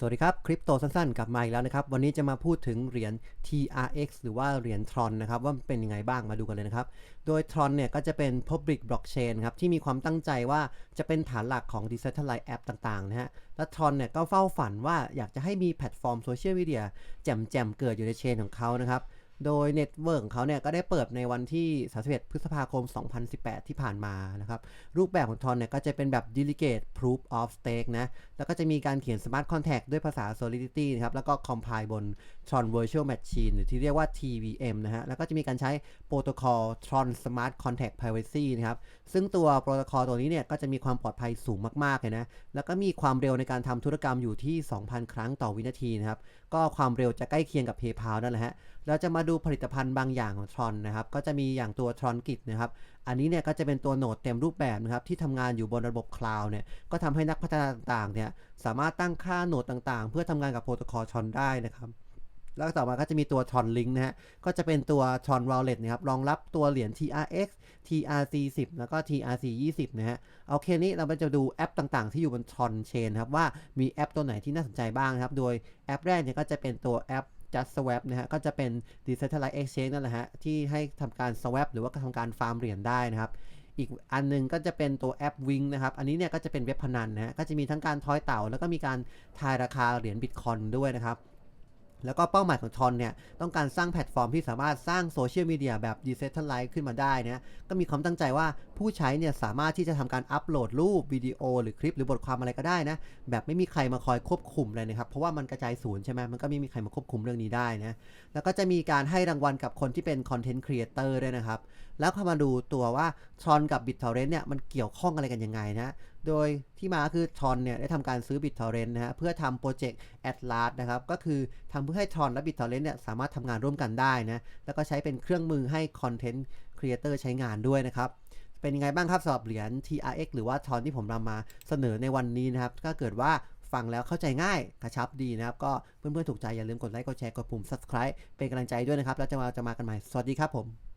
สวัสดีครับ คริปโตสั้นๆ กลับมาอีกแล้วนะครับ วันนี้จะมาพูดถึงเหรียญ TRX หรือว่าเหรียญ Tron นะครับ ว่ามันเป็นยังไงบ้างมาดูกันเลยนะครับ โดย Tron เนี่ยก็จะเป็น Public Blockchain ครับ ที่มีความตั้งใจว่าจะเป็นฐานหลักของ Decentralized App ต่างๆ นะฮะ และ Tron เนี่ยก็เฝ้าฝันว่าอยากจะให้มีแพลตฟอร์มโซเชียลมีเดียแจ่มๆ เกิดอยู่ในเชนของเขานะครับ โดยเน็ตเวิร์กของเขาเนี่ยก็ได้เปิดในวันที่ 31 พฤษภาคม 2018 ที่ผ่านมานะครับ รูปแบบของทอนเนี่ยก็จะเป็นแบบ delegate proof of stake นะ แล้วก็จะมีการเขียน smart contract ด้วยภาษา solidity นะครับ แล้วก็ compile บน Tron virtual machine หรือที่เรียกว่า TVM นะฮะ แล้วก็จะมีการใช้โปรโตคอล Tron smart contract privacy นะครับ ซึ่งตัวโปรโตคอลตัวนี้เนี่ยก็จะมีความปลอดภัยสูงมากๆเลยนะ แล้วก็มีความเร็วในการทำธุรกรรมอยู่ที่ 2,000 ครั้งต่อวินาทีนะครับ ก็ความเร็วจะใกล้เคียงกับ PayPal นั่นแหละฮะ เราจะมาดูผลิตภัณฑ์บางอย่างของ Tron นะครับ ก็จะมีอย่างตัว Tron Git นะครับ อันนี้เนี่ยก็จะเป็นตัวโหนดเต็มรูปแบบนะครับที่ทำงานอยู่บนระบบคลาวด์เนี่ย ก็ทำให้นักพัฒนาต่างๆเนี่ยสามารถตั้งค่าโหนดต่างๆ เพื่อทำงานกับโปรโตคอล Tron ได้นะครับแล้วต่อมาก็จะมีตัว Tron Link นะฮะ ก็จะเป็นตัว Tron Wallet นะครับ รองรับตัวเหรียญ TRX TRC10 แล้วก็ TRC20 นะฮะ โอเค นี้เราจะดูแอปต่างๆ ที่อยู่บน Tron Chain ครับ ว่ามีแอปตัวไหนที่น่าสนใจบ้างครับ โดยแอปแรกเนี่ยก็จะเป็นตัวแอป Just Swap นะฮะก็จะเป็น Decentralized Exchange นั่นแหละฮะที่ให้ทำการ swap หรือว่าทำการฟาร์มเหรียญได้นะครับอีกอันหนึงก็จะเป็นตัวแอป Wing นะครับ อันนี้เนี่ยก็จะเป็นเว็บพนันนะฮะ ก็จะมีทั้งการทอยเต่า แล้วก็มีการทายราคาเหรียญบิตคอยด้วยนะครับ แล้วก็เป้าหมายของทอนเนี่ยต้องการสร้างแพลตฟอร์มที่สามารถสร้างโซเชียลมีเดียแบบ Decentralized ขึ้นมาได้นะก็มีความตั้งใจว่าผู้ใช้เนี่ยสามารถที่จะทำการอัปโหลดรูปวิดีโอ หรือคลิปหรือบทความอะไรก็ได้นะแบบไม่มีใครมาคอยควบคุมเลยนะครับเพราะว่ามันกระจายศูนย์ใช่ไหมมันก็ไม่มีใครมาควบคุมเรื่องนี้ได้นะแล้วก็จะมีการให้รางวัลกับคนที่เป็นคอนเทนต์ครีเอเตอร์ด้วยนะครับแล้วเขามาดูตัวว่าทอนกับ BitTorrent เนี่ยมันเกี่ยวข้องอะไรกันยังไงนะ โดยที่มาคือทรอนเนี่ยได้ทำการซื้อ BitTorrent นะฮะเพื่อทำโปรเจกต์ Atlas นะครับก็คือทำเพื่อให้ทรอนและ BitTorrent เนี่ยสามารถทำงานร่วมกันได้นะแล้วก็ใช้เป็นเครื่องมือให้คอนเทนต์ครีเอเตอร์ใช้งานด้วยนะครับเป็นยังไงบ้างครับสำหรับเหรียญ TRX หรือว่าทอนที่ผมนำมาเสนอในวันนี้นะครับก็เกิดว่าฟังแล้วเข้าใจง่ายกระชับดีนะครับ ก็เพื่อนๆถูกใจอย่าลืมกดไลค์กดแชร์กดปุ่ม subscribe เป็นกำลังใจด้วยนะครับ แล้วจะมาจะมากันใหม่ สวัสดีครับผม